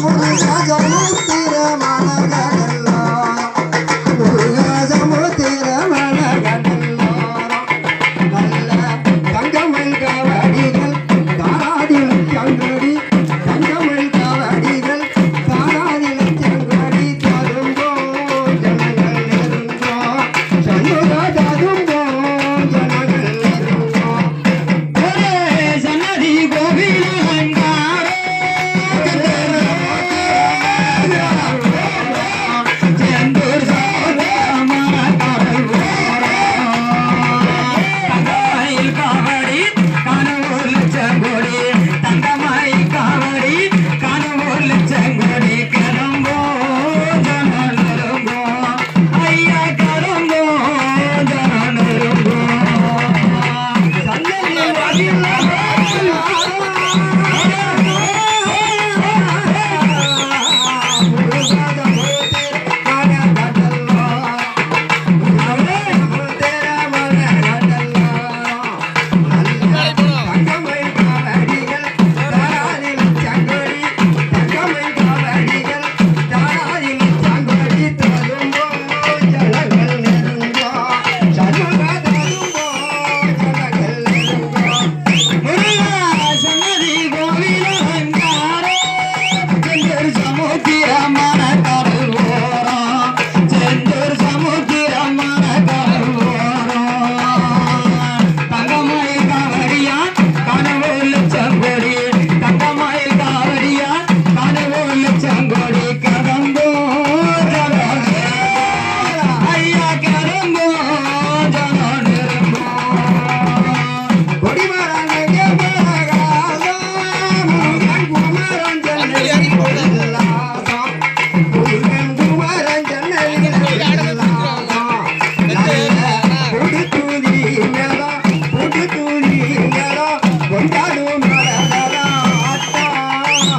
vou jogar no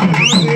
Thank you.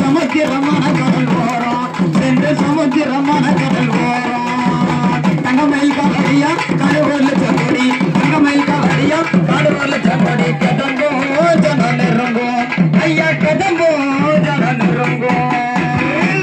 சமுத்திரமான கடல் ஓரம் சென்று சமுத்திரமான கடல் కనుగొన్న